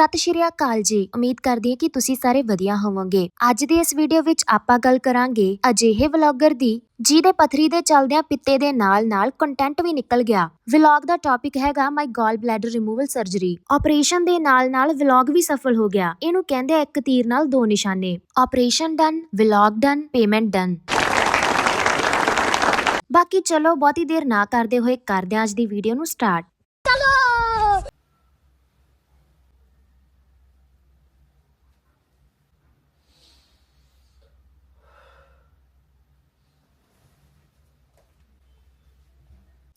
ਸਤਿ ਸ਼੍ਰੀ ਅਕਾਲ ਜੀ। ਉਮੀਦ ਕਰਦੀ ਹਾਂ ਕਿ ਤੁਸੀਂ ਸਾਰੇ ਵਧੀਆ ਹੋਵੋਗੇ। ਅੱਜ ਦੀ ਇਸ ਵੀਡੀਓ ਵਿੱਚ ਆਪਾਂ ਗੱਲ ਕਰਾਂਗੇ ਅਜਿਹੇ ਵਲੌਗਰ ਦੀ, ਜਿਹਦੇ ਪਥਰੀ ਦੇ ਚਲਦਿਆਂ ਪਿੱਤੇ ਦੇ ਨਾਲ-ਨਾਲ ਕੰਟੈਂਟ ਵੀ ਨਿਕਲ ਗਿਆ। ਵਲੌਗ ਦਾ ਟੌਪਿਕ ਹੈਗਾ ਮਾਈ ਗਾਲ ਬਲੈਡਰ ਰਿਮੂਵਲ ਸਰਜਰੀ ਆਪਰੇਸ਼ਨ ਦੇ ਨਾਲ-ਨਾਲ ਵਲੌਗ ਵੀ ਸਫਲ ਹੋ ਗਿਆ। ਇਹਨੂੰ ਕਹਿੰਦੇ ਆ ਇੱਕ ਤੀਰ ਨਾਲ ਦੋ ਨਿਸ਼ਾਨੇ। Operation done vlog done payment done ਬਾਕੀ ਚਲੋ ਬਹੁਤੀ ਦੇਰ ਨਾ ਕਰਦੇ ਹੋਏ ਕਰਦੇ ਅੱਜ ਦੀ ਵੀਡੀਓ ਨੂੰ ਸਟਾਰਟ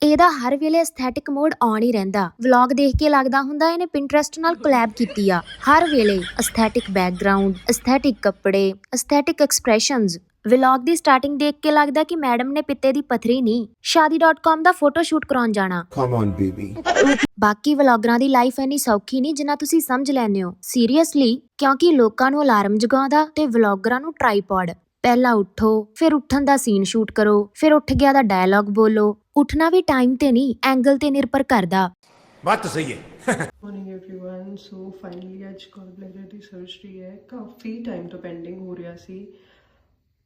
ਇਹਦਾ ਹਰ ਵੇਲੇ ਐਸਥੈਟਿਕ ਮੋਡ ਆਨ ਹੀ ਰਹਿੰਦਾ। ਵਲੌਗ ਦੇਖ ਕੇ ਲੱਗਦਾ ਹੁੰਦਾ ਇਹਨੇ ਪਿੰਟਰਸਟ ਨਾਲ ਕੋਲੈਬ ਕੀਤੀ ਆ। ਹਰ ਵੇਲੇ ਐਸਥੈਟਿਕ ਬੈਕਗ੍ਰਾਉਂਡ ਐਸਥੈਟਿਕ ਕੱਪੜੇ ਐਸਥੈਟਿਕ ਐਕਸਪ੍ਰੈਸ਼ਨਸ ਵਲੌਗ ਦੀ ਸਟਾਰਟਿੰਗ ਦੇਖ ਕੇ ਲੱਗਦਾ ਕਿ ਮੈਡਮ ਨੇ ਪਿੱਤੇ ਦੀ ਪਥਰੀ ਨਹੀਂ ਸ਼ਾਦੀ.com ਦਾ ਫੋਟੋ ਸ਼ੂਟ ਕਰਾਉਣ ਜਾਣਾ. ਬਾਕੀ ਵਲੌਗਰਾਂ ਦੀ ਲਾਈਫ ਇੰਨੀ ਸੌਖੀ ਨਹੀਂ ਜਿੰਨਾ ਤੁਸੀਂ ਸਮਝ ਲੈਂਦੇ ਹੋ। ਸੀਰੀਅਸਲੀ ਕਿਉਂਕਿ ਲੋਕਾਂ ਨੂੰ ਅਲਾਰਮ ਜਗਾਉਂਦਾ ਤੇ ਵਲੌਗਰਾਂ ਨੂੰ ਟ੍ਰਾਈਪੋਡ ਪਹਿਲਾਂ ਉੱਠੋ ਫਿਰ ਉੱਠਣ ਦਾ ਸੀਨ ਸ਼ੂਟ ਕਰੋ ਫਿਰ ਉੱਠ ਗਿਆ ਦਾ ਡਾਇਲੌਗ ਬੋਲੋ ਉੱਠਣਾ ਵੀ ਟਾਈਮ ਤੇ ਨਹੀਂ ਐਂਗਲ ਤੇ ਨਿਰਭਰ ਕਰਦਾ बात तो सही है ਮਾਰਨਿੰਗ एवरीवन ਸੋ ਫਾਈਨਲੀ ਅੱਜ ਕਾਲ ਬਲੈਡਰ ਦੀ ਸਰਜਰੀ ਹੈ ਕਾਫੀ ਟਾਈਮ ਤੋਂ ਪੈਂਡਿੰਗ ਹੋ ਰਿਹਾ ਸੀ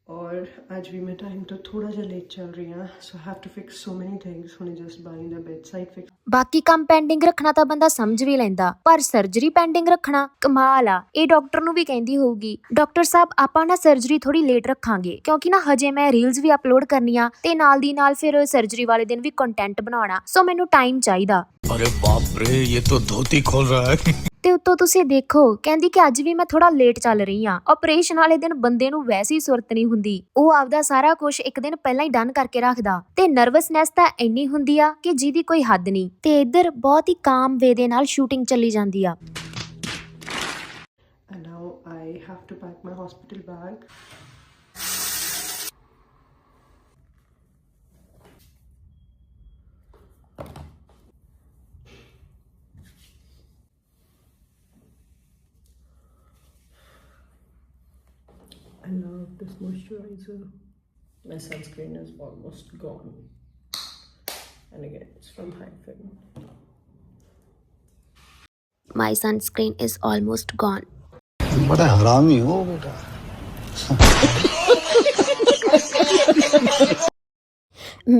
ਔਰ ਅੱਜ ਵੀ ਮੈਂ ਟਾਈਮ ਤੋਂ ਥੋੜਾ ਜਿਹਾ ਲੇਟ ਚੱਲ ਰਹੀ ਹਾਂ so have to fix so many things ਹੁਣੇ just buying the bed side fix ਬਾਕੀ ਕੰਮ ਪੈਂਡਿੰਗ ਰੱਖਣਾ ਤਾਂ ਬੰਦਾ ਸਮਝ ਵੀ ਲੈਂਦਾ ਪਰ ਸਰਜਰੀ ਪੈਂਡਿੰਗ ਰੱਖਣਾ ਕਮਾਲ ਆ ਇਹ ਡਾਕਟਰ ਨੂੰ ਵੀ ਕਹਿੰਦੀ ਹੋਊਗੀ ਡਾਕਟਰ ਸਾਹਿਬ ਆਪਾਂ ਨਾ ਸਰਜਰੀ ਥੋੜੀ ਲੇਟ ਰੱਖਾਂਗੇ ਕਿਉਂਕਿ ਨਾ ਹਜੇ ਮੈਂ ਰੀਲਸ ਵੀ ਅਪਲੋਡ ਕਰਨੀਆਂ ਤੇ ਨਾਲ ਦੀ ਨਾਲ ਫਿਰ ਸਰਜਰੀ ਵਾਲੇ ਦਿਨ ਵੀ ਕੰਟੈਂਟ ਬਣਾਉਣਾ ਸੋ ਮੈਨੂੰ ਟਾਈਮ ਚਾਹੀਦਾ अरे बाप रे ये तो धोती खोल रहा है ਤੇ ਉੱਤੋਂ ਤੁਸੀਂ ਦੇਖੋ, ਕਹਿੰਦੀ ਕਿ ਅੱਜ ਵੀ ਮੈਂ ਥੋੜਾ ਲੇਟ ਚੱਲ ਰਹੀ ਆ ਆਪਰੇਸ਼ਨ ਵਾਲੇ ਦਿਨ ਬੰਦੇ ਨੂੰ ਵੈਸੇ ਹੀ ਸੁਰਤ ਨਹੀਂ ਹੁੰਦੀ। ਉਹ ਆਪਦਾ ਸਾਰਾ ਕੁਝ ਇੱਕ ਦਿਨ ਪਹਿਲਾਂ ਹੀ ਡਨ ਕਰਕੇ ਰੱਖਦਾ। ਤੇ ਨਰਵਸਨੈਸ ਤਾਂ ਇੰਨੀ ਹੁੰਦੀ ਆ ਕਿ ਜਿਹਦੀ ਕੋਈ ਹੱਦ ਨਹੀਂ। ਤੇ ਇੱਧਰ ਬਹੁਤ ਹੀ ਕਾਮ ਵੇ ਦੇ ਨਾਲ ਸ਼ੂਟਿੰਗ ਚੱਲੀ ਜਾਂਦੀ ਆ। And now I have to pack my hospital bag I love this moisturizer. My sunscreen is almost gone. And again, it's from Hyphen. My sunscreen is almost gone बड़ा हरामी हो बेटा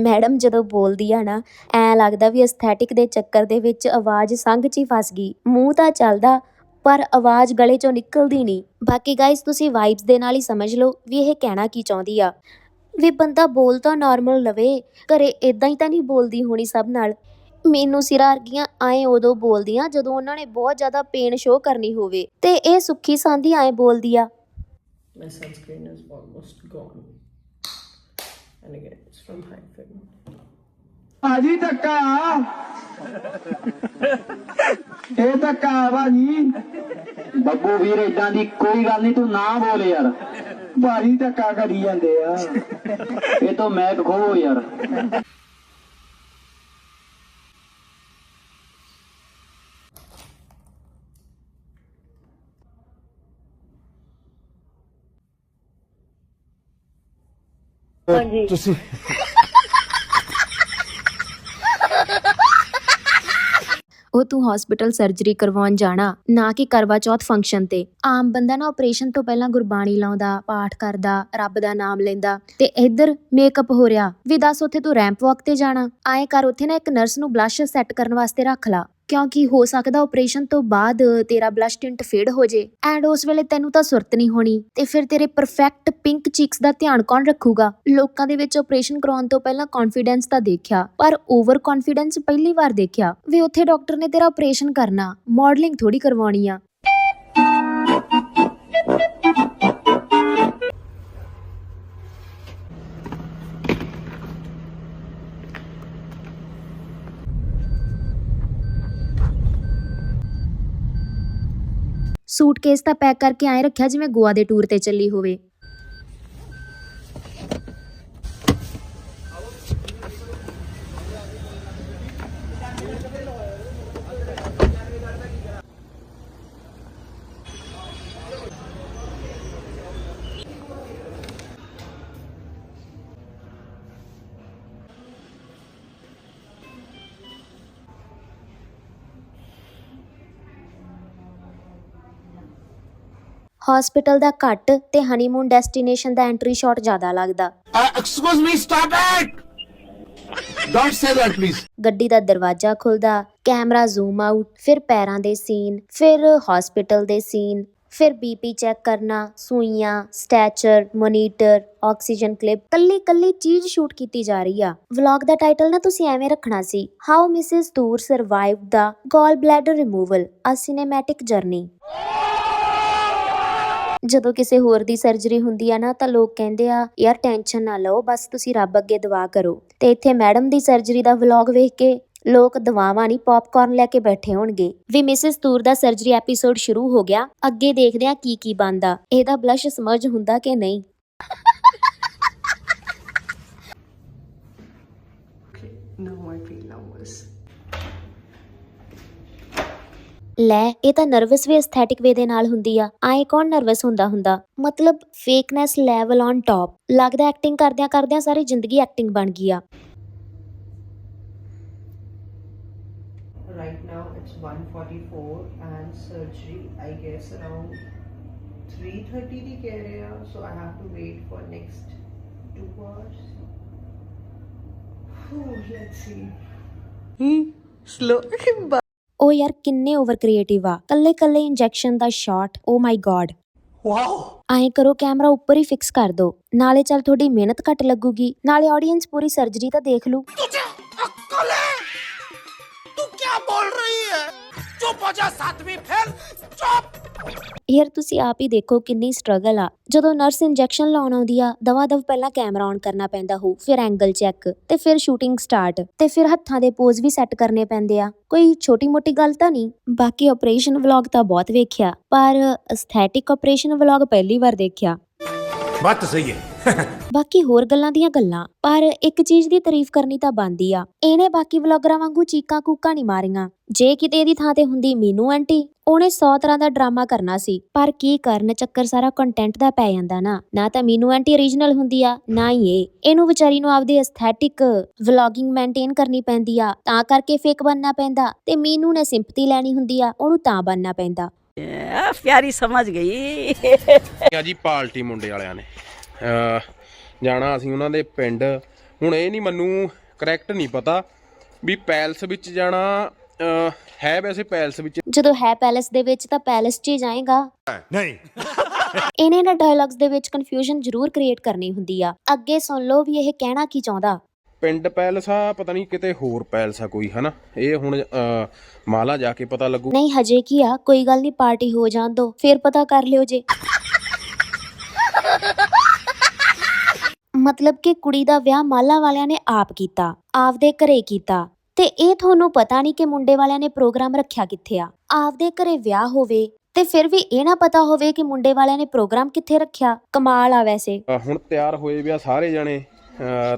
ਮੈਡਮ ਜਦੋਂ ਬੋਲਦੀ ਆ ਨਾ ਐ ਲੱਗਦਾ ਵੀ ਐਸਥੈਟਿਕ ਦੇ ਚੱਕਰ ਦੇ ਵਿੱਚ ਆਵਾਜ਼ ਸੰਗ 'ਚ ਹੀ ਫਸ ਗਈ ਮੂੰਹ ਤਾਂ ਚੱਲਦਾ ਪਰ ਆਵਾਜ਼ ਗਲੇ 'ਚੋਂ ਨਿਕਲਦੀ ਨਹੀਂ। ਬਾਕੀ ਗਾਇਸ ਤੁਸੀਂ ਵਾਈਬਸ ਦੇ ਨਾਲ ਹੀ ਸਮਝ ਲਓ ਵੀ ਇਹ ਕਹਿਣਾ ਕੀ ਚਾਹੁੰਦੀ ਆ। ਵੀ ਬੰਦਾ ਬੋਲ ਤਾਂ ਨਾਰਮਲ ਲਵੇ ਘਰੇ ਇਦਾਂ ਹੀ ਤਾਂ ਨਹੀਂ ਬੋਲਦੀ ਹੋਣੀ ਸਭ ਨਾਲ। ਮੈਨੂੰ ਸਿਰਾ ਅਰਗੀਆਂ ਆਏ ਉਦੋਂ ਬੋਲਦੀਆਂ ਜਦੋਂ ਉਹਨਾਂ ਨੇ ਬਹੁਤ ਜ਼ਿਆਦਾ ਪੇਨ ਸ਼ੋਅ ਕਰਨੀ ਹੋਵੇ। ਤੇ ਇਹ ਸੁੱਖੀ ਸਾਂਦੀ ਆਏ ਬੋਲਦੀ ਆ। My sunscreen is almost gone. And again, it's from Hyphen. ਭਾਜੀ ਧੱਕਾ। ਇਹ ਧੱਕਾ ਭਾਜੀ। ਬੱਬੂ ਵੀਰ ਇਦਾਂ ਦੀ ਕੋਈ ਗੱਲ ਨਹੀਂ ਤੂੰ ਨਾ ਬੋਲ ਯਾਰ। ਭਾਜੀ ਧੱਕਾ ਕਰੀ ਜਾਂਦੇ ਆ। ਇਹ ਤੋਂ ਮੈਕ ਖੋਵੋ ਯਾਰ। ਤੁਸੀਂ ਉਹ ਤੂੰ ਹਸਪੀਟਲ ਸਰਜਰੀ ਕਰਵਾਉਣ ਜਾਣਾ, ਨਾ ਕਿ ਕਰਵਾ ਚੌਥ ਫੰਕਸ਼ਨ ਤੇ। ਆਮ ਬੰਦਾ ਨਾ ਆਪਰੇਸ਼ਨ ਤੋਂ ਪਹਿਲਾਂ ਗੁਰਬਾਣੀ ਲਾਉਂਦਾ, ਪਾਠ ਕਰਦਾ, ਰੱਬ ਦਾ ਨਾਮ ਲੈਂਦਾ। ਤੇ ਇੱਧਰ ਮੇਕਅਪ ਹੋ ਰਿਹਾ, ਵੀ ਦੱਸ ਉੱਥੇ ਤੂੰ ਰੈਂਪ ਵਾਕ ਤੇ ਜਾਣਾ। ਆਏ ਕਰ, ਉੱਥੇ ਨਾ ਇੱਕ ਨਰਸ ਨੂੰ ਬਲਸ਼ ਸੈੱਟ ਕਰਨ ਵਾਸਤੇ ਰੱਖ ਲਾ। ਕਿਉਂਕਿ ਹੋ ਸਕਦਾ ਆਪਰੇਸ਼ਨ ਤੋਂ ਬਾਅਦ ਤੇਰਾ ਬਲਸ਼ ਟਿੰਟ ਫੇਡ ਹੋ ਜੇ। ਐਂਡ ਉਸ ਵੇਲੇ ਤੈਨੂੰ ਤਾਂ ਸੁਰਤ ਨਹੀਂ ਹੋਣੀ। ਤੇ ਫਿਰ ਤੇਰੇ ਪਰਫੈਕਟ ਪਿੰਕ ਚੀਕਸ ਦਾ ਧਿਆਨ ਕੌਣ ਰੱਖੂਗਾ? ਲੋਕਾਂ ਦੇ ਵਿੱਚ ਆਪਰੇਸ਼ਨ ਕਰਾਉਣ ਤੋਂ ਪਹਿਲਾਂ ਕੌਨਫੀਡੈਂਸ ਤਾਂ ਦੇਖਿਆ, ਪਰ ਓਵਰ ਕੌਨਫੀਡੈਂਸ ਪਹਿਲੀ ਵਾਰ ਦੇਖਿਆ। ਵੀ ਉੱਥੇ ਡਾਕਟਰ ਨੇ ਤੇਰਾ ਆਪਰੇਸ਼ਨ ਕਰਨਾ ਮਾਡਲਿੰਗ ਥੋੜੀ ਕਰਵਾਉਣੀ ਆ। ਸੂਟਕੇਸ ਤਾਂ ਪੈਕ ਕਰਕੇ ਐਂ ਰੱਖਿਆ ਜਿਵੇਂ ਗੋਆ ਦੇ ਟੂਰ ਤੇ ਚੱਲੀ ਹੋਵੇ। ਹਸਪੀਟਲ ਦਾ ਘੱਟ ਤੇ ਹਨੀਮੂਨ ਡੈਸਟੀਨੇਸ਼ਨ ਦਾ ਐਂਟਰੀ ਸ਼ਾਟ ਜ਼ਿਆਦਾ ਲੱਗਦਾ। Excuse me stop it don't say that please ਗੱਡੀ ਦਾ ਦਰਵਾਜ਼ਾ ਖੁੱਲਦਾ ਕੈਮਰਾ ਜ਼ੂਮ ਆਊਟ ਫਿਰ ਪੈਰਾਂ ਦੇ ਸੀਨ ਫਿਰ ਹਸਪੀਟਲ ਦੇ ਸੀਨ ਫਿਰ ਬੀਪੀ ਚੈੱਕ ਕਰਨਾ ਸੂਈਆਂ ਸਟੈਚਰ ਮੋਨੀਟਰ ਆਕਸੀਜਨ ਕਲਿੱਪ ਕੱਲੀ ਕੱਲੀ ਚੀਜ਼ ਸ਼ੂਟ ਕੀਤੀ ਜਾ ਰਹੀ ਆ। ਵਲੌਗ ਦਾ ਟਾਈਟਲ ਨਾ ਤੁਸੀਂ ਐਵੇਂ ਰੱਖਣਾ see how Mrs Toor survived the gall bladder removal a cinematic journey ਜਦੋਂ ਕਿਸੇ ਹੋਰ ਦੀ ਸਰਜਰੀ ਹੁੰਦੀ ਆ ਨਾ ਤਾਂ ਲੋਕ ਕਹਿੰਦੇ ਆ ਯਾਰ ਟੈਨਸ਼ਨ ਨਾ ਲਓ ਬਸ ਤੁਸੀਂ ਰੱਬ ਅੱਗੇ ਦੁਆ ਕਰੋ। ਤੇ ਇੱਥੇ ਮੈਡਮ ਦੀ ਸਰਜਰੀ ਦਾ ਵਲੌਗ ਵੇਖ ਕੇ ਲੋਕ ਦਵਾਵਾਂ ਨਹੀਂ ਪੌਪਕਾਰਨ ਲੈ ਕੇ ਬੈਠੇ ਹੋਣਗੇ। ਵੀ ਮਿਸਿਸ ਤੂਰ ਦਾ ਸਰਜਰੀ ਐਪੀਸੋਡ ਸ਼ੁਰੂ ਹੋ ਗਿਆ ਅੱਗੇ ਦੇਖਦੇ ਆ ਕੀ ਕੀ ਬਣਦਾ। ਇਹਦਾ ਬਲਸ਼ ਸਮਝ ਹੁੰਦਾ ਕਿ ਨਹੀਂ? Okay, now I feel ਲੈ ਇਹ ਤਾਂ ਨਰਵਸ ਵੀ ਐਸਥੈਟਿਕ ਵੇ ਦੇ ਨਾਲ ਹੁੰਦੀ ਆ ਆਏ ਕੌਣ ਨਰਵਸ ਹੁੰਦਾ ਹੁੰਦਾ ਮਤਲਬ ਫੇਕਨੈਸ ਲੈਵਲ ਔਨ ਟਾਪ ਲੱਗਦਾ ਐਕਟਿੰਗ ਕਰਦਿਆਂ ਕਰਦਿਆਂ ਸਾਰੀ ਜ਼ਿੰਦਗੀ ਐਕਟਿੰਗ ਬਣ ਗਈ ਆ Right now it's 1:44 and surgery I guess around 3:30 ਦੀ ਕਹਿ ਰਹੇ ਆ so I have to wait for next 2 hours. Whew, let's see. Slow. ਉਹ ਯਾਰ ਕਿੰਨੇ ਓਵਰ ਕ੍ਰੀਏਟਿਵ ਆ। ਕੱਲੇ ਕੱਲੇ ਇੰਜੈਕਸ਼ਨ ਦਾ shot oh my god wow ਐਂ ਕਰੋ ਕੈਮਰਾ ਉੱਪਰ ਹੀ ਫਿਕਸ ਕਰ ਦਿਓ ਨਾਲੇ ਚੱਲ ਤੁਹਾਡੀ ਮਿਹਨਤ ਘੱਟ ਲੱਗੂਗੀ। ਨਾਲੇ ਆਡੀਅנס ਪੂਰੀ ਸਰਜਰੀ ਤਾਂ ਦੇਖ ਲੂ तुझे अक्कल है? तू क्या बोल रही है? चुप हो जा ਯਾਰ ਤੁਸੀਂ ਆਪ ਹੀ ਦੇਖੋ ਕਿੰਨੀ ਸਟਰਗਲ ਆ। ਜਦੋਂ ਨਰਸ ਇੰਜੈਕਸ਼ਨ ਲਾਉਣ ਆਉਂਦੀ ਆ ਦਵਾ ਦਵ ਪਹਿਲਾਂ ਕੈਮਰਾ ਔਨ ਕਰਨਾ ਪੈਂਦਾ ਹੋ ਫਿਰ ਐਂਗਲ ਚੈੱਕ ਤੇ ਫਿਰ ਸ਼ੂਟਿੰਗ ਸਟਾਰਟ ਤੇ ਫਿਰ ਹੱਥਾਂ ਦੇ ਪੋਜ਼ ਵੀ ਸੈੱਟ ਕਰਨੇ ਪੈਂਦੇ ਆ। ਕੋਈ ਛੋਟੀ-ਮੋਟੀ ਗੱਲ ਤਾਂ ਨਹੀਂ, ਬਾਕੀ ਆਪਰੇਸ਼ਨ ਵਲੌਗ ਤਾਂ ਬਹੁਤ ਵੇਖਿਆ, ਪਰ ਅਸਥੈਟਿਕ ਆਪਰੇਸ਼ਨ ਵਲੌਗ ਪਹਿਲੀ ਵਾਰ ਦੇਖਿਆ। ਬਾਤ ਸਹੀ ਹੈ। ਬਾਕੀ ਹੋਰ ਗੱਲਾਂ ਦੀਆਂ ਗੱਲਾਂ ਪਰ ਇੱਕ ਚੀਜ਼ ਦੀ ਤਾਰੀਫ ਕਰਨੀ ਤਾਂ ਬਣਦੀ ਆ। ਇਹਨੇ ਬਾਕੀ ਵਲੌਗਰਾਂ ਵਾਂਗੂ ਚੀਕਾਂ ਕੂਕਾਂ ਨਹੀਂ ਮਾਰੀਆਂ। ਜੇ ਕਿਤੇ ਇਹਦੀ ਥਾਂ ਤੇ ਹੁੰਦੀ ਮੀਨੂ ਆਂਟੀ ਉਹਨੇ 100 ਤਰ੍ਹਾਂ ਦਾ ਡਰਾਮਾ ਕਰਨਾ ਸੀ। ਪਰ ਕੀ ਕਰਨ ਚੱਕਰ ਸਾਰਾ ਕੰਟੈਂਟ ਦਾ ਪੈ ਜਾਂਦਾ ਨਾ। ਨਾ ਤਾਂ ਮੀਨੂ ਆਂਟੀ ਓਰੀਜਨਲ ਹੁੰਦੀ ਆ ਨਾ ਹੀ ਇਹ। ਇਹਨੂੰ ਵਿਚਾਰੀ ਨੂੰ ਆਪਦੀ ਐਸਥੈਟਿਕ ਵਲੌਗਿੰਗ ਮੇਨਟੇਨ ਕਰਨੀ ਪੈਂਦੀ ਆ। ਤਾਂ ਕਰਕੇ ਫੇਕ ਬਣਨਾ ਪੈਂਦਾ ਤੇ ਮੀਨੂ ਨੇ ਸਿੰਪਥੀ ਲੈਣੀ ਹੁੰਦੀ ਆ ਉਹਨੂੰ ਤਾਂ ਬਣਨਾ ਪੈਂਦਾ। ਆ, ਪਿਆਰੀ ਸਮਝ ਗਈ। ਆ ਜੀ ਪਾਲਟੀ ਮੁੰਡੇ ਵਾਲਿਆਂ ਨੇ। ਜਾਣਾ ਅਸੀਂ ਉਹਨਾਂ ਦੇ ਪਿੰਡ। ਹੁਣ ਇਹ ਨਹੀਂ ਮੈਨੂੰ ਕਰੈਕਟ ਨਹੀਂ ਪਤਾ ਵੀ ਪੈਲਸ ਵਿੱਚ ਜਾਣਾ ਹੈ ਵੈਸੇ ਪੈਲਸ ਵਿੱਚ। ਜਦੋਂ ਹੈ ਪੈਲੇਸ ਦੇ ਵਿੱਚ ਤਾਂ ਪੈਲੇਸ 'ਚ ਹੀ ਜਾਏਗਾ। नहीं ਇਹਨੇ ਨਾ ਡਾਇਲੌਗਸ ਦੇ ਵਿੱਚ ਕਨਫਿਊਜ਼ਨ ਜ਼ਰੂਰ ਕ੍ਰੀਏਟ ਕਰਨੀ ਹੁੰਦੀ ਆ। ਅੱਗੇ ਸੁਣ ਲਓ ਵੀ ਇਹ ਕਹਿਣਾ ਕੀ ਚਾਹੁੰਦਾ। ਪਿੰਡ ਪੈਲਸ ਆ ਪਤਾ ਨਹੀਂ ਕਿਤੇ ਹੋਰ ਪੈਲਸ ਆ ਕੋਈ ਹਨਾ? ਇਹ ਹੁਣ ਮਾਲਾ ਜਾ ਕੇ ਪਤਾ ਲੱਗੂ। ਨਹੀਂ ਹਜੇ ਕੀ ਆ? ਕੋਈ ਗੱਲ ਨਹੀਂ ਪਾਰਟੀ ਹੋ ਜਾਣ ਦੋ। ਫਿਰ ਪਤਾ ਕਰ ਲਿਓ ਜੇ। ਮਤਲਬ ਕਿ ਕੁੜੀ ਦਾ ਵਿਆਹ ਮਾਲਾ ਵਾਲਿਆਂ ਨੇ ਆਪ ਕੀਤਾ ਆਪਦੇ ਘਰੇ ਕੀਤਾ। ਤੇ ਇਹ ਤੁਹਾਨੂੰ ਪਤਾ ਨਹੀਂ ਕਿ ਮੁੰਡੇ ਵਾਲਿਆਂ ਨੇ ਪ੍ਰੋਗਰਾਮ ਰੱਖਿਆ ਕਿੱਥੇ ਆ। ਆਪਦੇ ਘਰੇ ਵਿਆਹ ਹੋਵੇ ਤੇ ਫਿਰ ਵੀ ਇਹ ਨਾ ਪਤਾ ਹੋਵੇ ਕਿ ਮੁੰਡੇ ਵਾਲਿਆਂ ਨੇ ਪ੍ਰੋਗਰਾਮ ਕਿੱਥੇ ਰੱਖਿਆ। ਕਮਾਲ ਆ ਵੈਸੇ। ਹੁਣ ਤਿਆਰ ਹੋਏ ਵੀ ਆ ਸਾਰੇ ਜਣੇ।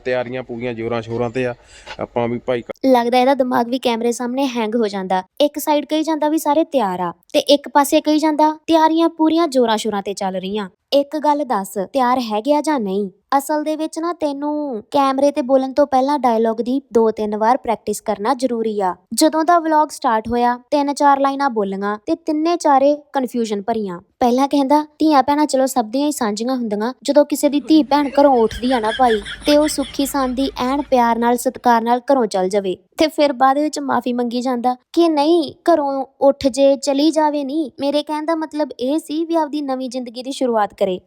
ਤਿਆਰੀਆਂ ਪੂਰੀਆਂ ਜੋਰਾਂ ਸ਼ੋਰਾਂ ਤੇ ਆ। ਆਪਾਂ ਵੀ ਭਾਈ ਲੱਗਦਾ ਇਹਦਾ ਦਿਮਾਗ ਵੀ ਕੈਮਰੇ ਸਾਹਮਣੇ ਹੈਂਗ ਹੋ ਜਾਂਦਾ। ਇੱਕ ਸਾਈਡ ਕਹੀ ਜਾਂਦਾ ਵੀ ਸਾਰੇ ਤਿਆਰ ਆ ਤੇ ਇੱਕ ਪਾਸੇ ਕਹੀ ਜਾਂਦਾ ਤਿਆਰੀਆਂ ਪੂਰੀਆਂ ਜੋਰਾਂ ਸ਼ੋਰਾਂ ਤੇ ਚੱਲ ਰਹੀਆਂ। ਇੱਕ ਗੱਲ ਦੱਸ ਤਿਆਰ ਹੈਗੇ ਆ ਜਾਂ ਨਹੀਂ? ਅਸਲ ਦੇ ਵਿੱਚ ਨਾ ਤੈਨੂੰ ਕੈਮਰੇ ਤੇ ਬੋਲਣ ਤੋਂ ਪਹਿਲਾਂ ਡਾਇਲੌਗ ਦੀ ਦੋ ਤਿੰਨ ਵਾਰ ਪ੍ਰੈਕਟਿਸ ਕਰਨਾ ਜ਼ਰੂਰੀ ਆ। ਜਦੋਂ ਦਾ ਵਲੌਗ ਸਟਾਰਟ ਹੋਇਆ, ਤਿੰਨ ਚਾਰ ਲਾਈਨਾਂ ਬੋਲੀਆਂ ਤੇ ਤਿੰਨੇ ਚਾਰੇ ਕਨਫਿਊਜ਼ਨ ਭਰੀਆਂ। ਪਹਿਲਾਂ ਕਹਿੰਦਾ, ਧੀਆਂ ਭੈਣਾਂ, ਚਲੋ ਸਭ ਦੀਆਂ ਹੀ ਸਾਂਝੀਆਂ ਹੁੰਦੀਆਂ। ਜਦੋਂ ਕਿਸੇ ਦੀ ਧੀ ਭੈਣ ਘਰੋਂ ਉੱਠਦੀ ਆ ਨਾ ਭਾਈ, ਤੇ ਉਹ ਸੁੱਖੀ ਸਾਂਦੀ ਐਨ ਪਿਆਰ ਨਾਲ, ਸਤਿਕਾਰ ਨਾਲ ਘਰੋਂ ਚੱਲ ਜਾਵੇ। ਤੇ ਫਿਰ ਬਾਅਦ ਵਿੱਚ ਮਾਫੀ ਮੰਗੀ ਜਾਂਦਾ ਕਿ ਨਹੀਂ, ਘਰੋਂ ਉੱਠ ਜੇ, ਚਲੀ ਜਾਵੇ ਨਹੀਂ ਮੇਰੇ ਕਹਿਣ ਦਾ ਮਤਲਬ ਇਹ ਸੀ ਵੀ ਆਪਦੀ ਨਵੀਂ ਜ਼ਿੰਦਗੀ ਦੀ ਸ਼ੁਰੂਆਤ ਕਰੇ।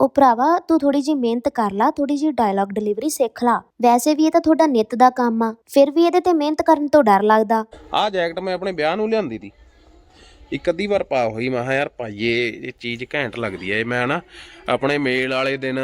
ਉਹ ਭਰਾਵਾ, ਤੂੰ ਥੋੜੀ ਜੀ ਮਿਹਨਤ ਕਰ ਲਾ ਥੋੜੀ ਜੀ ਡਾਇਲੌਗ ਡਿਲੀਵਰੀ ਸਿੱਖ ਲਾ। ਵੈਸੇ ਵੀ ਇਹ ਤਾਂ ਤੁਹਾਡਾ ਨਿੱਤ ਦਾ ਕੰਮ ਆ, ਫਿਰ ਵੀ ਇਹਦੇ ਤੇ ਮਿਹਨਤ ਕਰਨ ਤੋਂ ਡਰ ਲੱਗਦਾ। ਆਹ ਜੈਕਟ ਮੈਂ ਆਪਣੇ ਵਿਆਹ ਨੂੰ ਲਿਆਂਦੀ ਤੀ। ਇੱਕ ਅੱਧੀ ਵਾਰ ਪਾ ਹੋਈ, ਮੈਂ ਕਿਹਾ ਯਾਰ ਭਾਈਏ ਇਹ ਚੀਜ਼ ਘੈਂਟ ਲੱਗਦੀ ਹੈ ਇਹ ਮੈਂ ਨਾ ਆਪਣੇ ਮੇਲ ਵਾਲੇ ਦਿਨ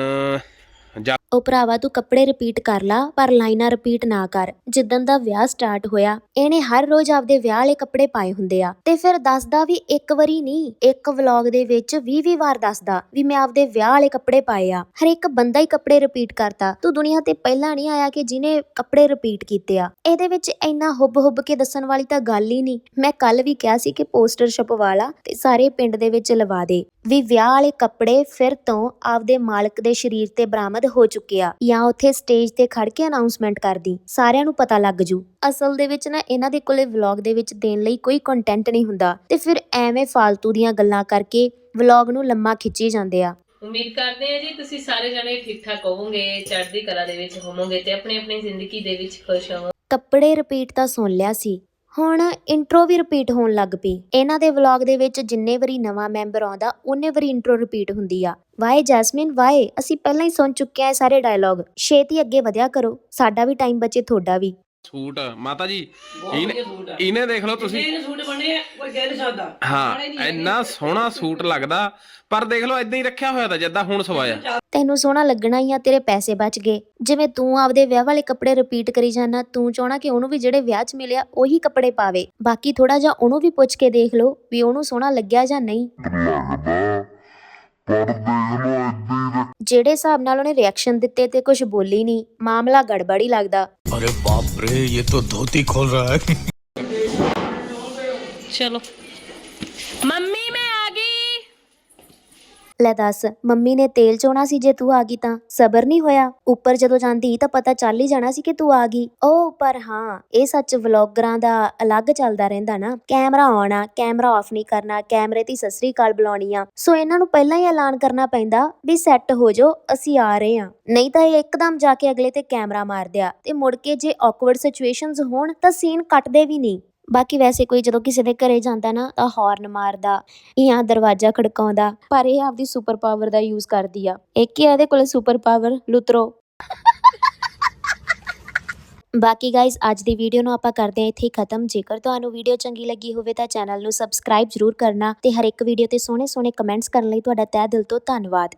ਉਹ ਭਰਾਵਾ ਤੂੰ ਕੱਪੜੇ ਰਿਪੀਟ ਕਰ ਲਾ, ਪਰ ਲਾਈਨਾਂ ਰਿਪੀਟ ਨਾ ਕਰ। ਜਿੱਦਣ ਦਾ ਵਿਆਹ ਸਟਾਰਟ ਹੋਇਆ, ਇਹਨੇ ਹਰ ਰੋਜ਼ ਆਪਦੇ ਵਿਆਹ ਵਾਲੇ ਕੱਪੜੇ ਪਾਏ ਹੁੰਦੇ ਆ। ਤੇ ਫਿਰ ਦੱਸਦਾ ਵੀ ਇੱਕ ਵਾਰੀ ਨਹੀਂ, ਇੱਕ ਵਲੌਗ ਦੇ ਵਿੱਚ 20-20 ਵਾਰ ਦੱਸਦਾ ਵੀ ਮੈਂ ਆਪਦੇ ਵਿਆਹ ਵਾਲੇ ਕੱਪੜੇ ਪਾਏ ਆ। ਹਰ ਇੱਕ ਬੰਦਾ ਹੀ ਕੱਪੜੇ ਰਿਪੀਟ ਕਰਤਾ। ਤੂੰ ਦੁਨੀਆ ਤੇ ਪਹਿਲਾਂ ਨਹੀਂ ਆਇਆ ਕਿ ਜਿਹਨੇ ਕੱਪੜੇ ਰਿਪੀਟ ਕੀਤੇ ਆ। ਇਹਦੇ ਵਿੱਚ ਇੰਨਾ ਹੁੱਬ-ਹੁੱਬ ਕੇ ਦੱਸਣ ਵਾਲੀ ਤਾਂ ਗੱਲ ਹੀ ਨਹੀਂ। ਮੈਂ ਕੱਲ ਵੀ ਕਿਹਾ ਸੀ ਕਿ ਪੋਸਟਰ ਛਪਵਾ ਲਾ ਤੇ ਸਾਰੇ ਪਿੰਡ ਦੇ ਵਿੱਚ ਲਵਾ ਦੇ। ਵੀ ਵਿਆਹ ਵਾਲੇ ਕੱਪੜੇ ਫਿਰ ਤੋਂ ਆਪਦੇ ਮਾਲਕ ਦੇ ਸਰੀਰ ਤੇ ਬਰਾਮਦ ਹੋ ਚੁੱਕੇ ਆ ਜਾਂ ਉੱਥੇ ਸਟੇਜ ਤੇ ਖੜ ਕੇ ਅਨਾਉਂਸਮੈਂਟ ਕਰਦੀ। ਸਾਰਿਆਂ ਨੂੰ ਪਤਾ ਲੱਗ ਜੂ। ਅਸਲ ਦੇ ਵਿੱਚ ਨਾ ਇਹਨਾਂ ਦੇ ਕੋਲੇ ਵਲੌਗ ਦੇ ਵਿੱਚ ਦੇਣ ਲਈ ਕੋਈ ਕੰਟੈਂਟ ਨਹੀਂ ਹੁੰਦਾ ਤੇ ਫਿਰ ਐਵੇਂ ਫਾਲਤੂ ਦੀਆਂ ਗੱਲਾਂ ਕਰਕੇ ਵਲੌਗ ਨੂੰ ਲੰਮਾ ਖਿੱਚੀ ਜਾਂਦੇ ਆ। ਉਮੀਦ ਕਰਦੇ ਹਾਂ ਜੀ ਤੁਸੀਂ ਸਾਰੇ ਜਣੇ ਠੀਕ ਠਾਕ ਹੋਵੋਗੇ ਚੜ੍ਹਦੀ ਕਲਾ ਦੇ ਵਿੱਚ ਹੋਵੋਗੇ ਤੇ ਆਪਣੀ ਆਪਣੀ ਜ਼ਿੰਦਗੀ ਦੇ ਵਿੱਚ ਖੁਸ਼ ਹੋਵੋ ਕੱਪੜੇ ਰਿਪੀਟ ਤਾਂ ਸੁਣ ਲਿਆ ਸੀ ਹੁਣ ਇੰਟਰੋ ਵੀ ਰਿਪੀਟ ਹੋਣ ਲੱਗ ਪਈ। ਇਹਨਾਂ ਦੇ ਵਲੌਗ ਦੇ ਵਿੱਚ ਜਿੰਨੇ ਵਾਰੀ ਨਵਾਂ ਮੈਂਬਰ ਆਉਂਦਾ, ਉਹਨੇ ਵਾਰੀ ਇੰਟਰੋ ਰਿਪੀਟ ਹੁੰਦੀ ਆ। ਵਾਏ ਜੈਸਮਿਨ, ਵਾਏ, ਅਸੀਂ ਪਹਿਲਾਂ ਹੀ ਸੁਣ ਚੁੱਕੇ ਆ ਸਾਰੇ ਡਾਇਲੌਗ ਛੇਤੀ ਅੱਗੇ ਵਧਿਆ ਕਰੋ, ਸਾਡਾ ਵੀ ਟਾਈਮ ਬਚੇ ਤੁਹਾਡਾ ਵੀ। ਸੂਟ ਮਾਤਾ ਜੀ ਇਹਨੇ ਇਹਨੇ ਦੇਖ ਲਓ ਤੁਸੀਂ। ਸੂਟ ਬਣੇ ਕੋਈ ਕਹਿ ਨਹੀਂ ਸਕਦਾ। ਹਾਂ ਇੰਨਾ ਸੋਹਣਾ ਸੂਟ ਲੱਗਦਾ ਪਰ ਦੇਖ ਲਓ ਇਦਾਂ ਹੀ ਰੱਖਿਆ ਹੋਇਆ ਤਾਂ ਜਿੱਦਾਂ ਹੁਣ ਸਵਾਇਆ। ਤੈਨੂੰ ਸੋਹਣਾ ਲੱਗਣਾ ਹੀ ਆ ਤੇਰੇ ਪੈਸੇ ਬਚ ਗਏ। ਜਿਵੇਂ ਤੂੰ ਆਪਦੇ ਵਿਆਹ ਵਾਲੇ ਕੱਪੜੇ ਰਿਪੀਟ ਕਰੀ ਜਾਣਾ ਤੂੰ ਚਾਹਣਾ ਕਿ ਉਹਨੂੰ ਵੀ ਜਿਹੜੇ ਵਿਆਹ 'ਚ ਮਿਲਿਆ ਉਹੀ ਕੱਪੜੇ ਪਾਵੇ। ਬਾਕੀ ਥੋੜਾ ਜਿਹਾ ਉਹਨੂੰ ਵੀ ਪੁੱਛ ਕੇ ਦੇਖ ਲਓ ਵੀ ਉਹਨੂੰ ਸੋਹਣਾ ਲੱਗਿਆ ਜਾਂ ਨਹੀਂ। ਜਿਹੜੇ ਹਿਸਾਬ ਨਾਲ ਉਹਨੇ ਰਿਐਕਸ਼ਨ ਦਿੱਤੇ ਤੇ ਕੁਝ ਬੋਲੀ ਨਹੀਂ ਮਾਮਲਾ ਗੜਬੜ ਹੀ ਲੱਗਦਾ अरे बाप रे ये तो धोती खोल रहा है ਚਲੋ ਮੰਮੀ ਮੈਂ ਆ ਗਈ ਲੈ ਦੱਸ, ਮੰਮੀ ਨੇ ਤੇਲ ਚੋਣਾ ਸੀ ਜੇ ਤੂੰ ਆ ਗਈ ਤਾਂ। ਸਬਰ ਨਹੀਂ ਹੋਇਆ? ਉੱਪਰ ਜਦੋਂ ਜਾਂਦੀ ਤਾਂ ਪਤਾ ਚੱਲ ਹੀ ਜਾਣਾ ਸੀ ਕਿ ਤੂੰ ਆ ਗਈ। ਓ, ਪਰ ਹਾਂ, ਇਹ ਸੱਚ ਵਲੌਗਰਾਂ ਦਾ ਅਲੱਗ ਚੱਲਦਾ ਰਹਿੰਦਾ ਨਾ। ਕੈਮਰਾ ਆਨ ਆ ਕੈਮਰਾ ਆਫ ਨਹੀਂ ਕਰਨਾ, ਕੈਮਰੇ ਤੇ ਸਸਰੀ ਕਾਲ ਬੁਲਾਉਣੀ ਆ। ਸੋ ਇਹਨਾਂ ਨੂੰ ਪਹਿਲਾਂ ਹੀ ਐਲਾਨ ਕਰਨਾ ਪੈਂਦਾ ਵੀ ਸੈੱਟ ਹੋ ਜਾਓ, ਅਸੀਂ ਆ ਰਹੇ ਆ ਨਹੀਂ ਤਾਂ ਇਹ ਇੱਕਦਮ ਜਾ ਕੇ ਅਗਲੇ ਤੇ ਕੈਮਰਾ ਮਾਰਦੇ ਆ ਤੇ ਮੁੜ ਕੇ ਜੇ ਔਕਵਰਡ ਸਿਚੁਏਸ਼ਨਸ ਹੋਣ ਤਾਂ ਸੀਨ ਕੱਟਦੇ ਵੀ ਨਹੀਂ। ਬਾਕੀ ਵੈਸੇ ਕੋਈ ਜਦੋਂ ਕਿਸੇ ਦੇ ਘਰੇ ਜਾਂਦਾ ਨਾ ਤਾਂ ਹਾਰਨ ਮਾਰਦਾ, ਜਾਂ ਦਰਵਾਜ਼ਾ ਖੜਕਾਉਂਦਾ, ਪਰ ਇਹ ਆਪਦੀ ਸੁਪਰ ਪਾਵਰ ਦਾ ਯੂਜ਼ ਕਰਦੀ ਆ। ਇੱਕ ਹੀ ਆ ਇਹਦੇ ਕੋਲ ਸੁਪਰ ਪਾਵਰ ਲੁਤਰੋ। ਬਾਕੀ ਗਾਇਜ਼ ਅੱਜ ਦੀ ਵੀਡੀਓ ਨੂੰ ਆਪਾਂ ਕਰਦੇ ਹਾਂ ਇੱਥੇ ਹੀ ਖਤਮ। ਜੇਕਰ ਤੁਹਾਨੂੰ ਵੀਡੀਓ ਚੰਗੀ ਲੱਗੀ ਹੋਵੇ ਤਾਂ ਚੈਨਲ ਨੂੰ ਸਬਸਕ੍ਰਾਈਬ ਜ਼ਰੂਰ ਕਰਨਾ ਤੇ ਹਰ ਇੱਕ ਵੀਡੀਓ ਤੇ ਸੋਹਣੇ ਸੋਹਣੇ ਕਮੈਂਟਸ ਕਰਨ ਲਈ ਤੁਹਾਡਾ ਤਹਿ ਦਿਲ ਤੋਂ ਧੰਨਵਾਦ।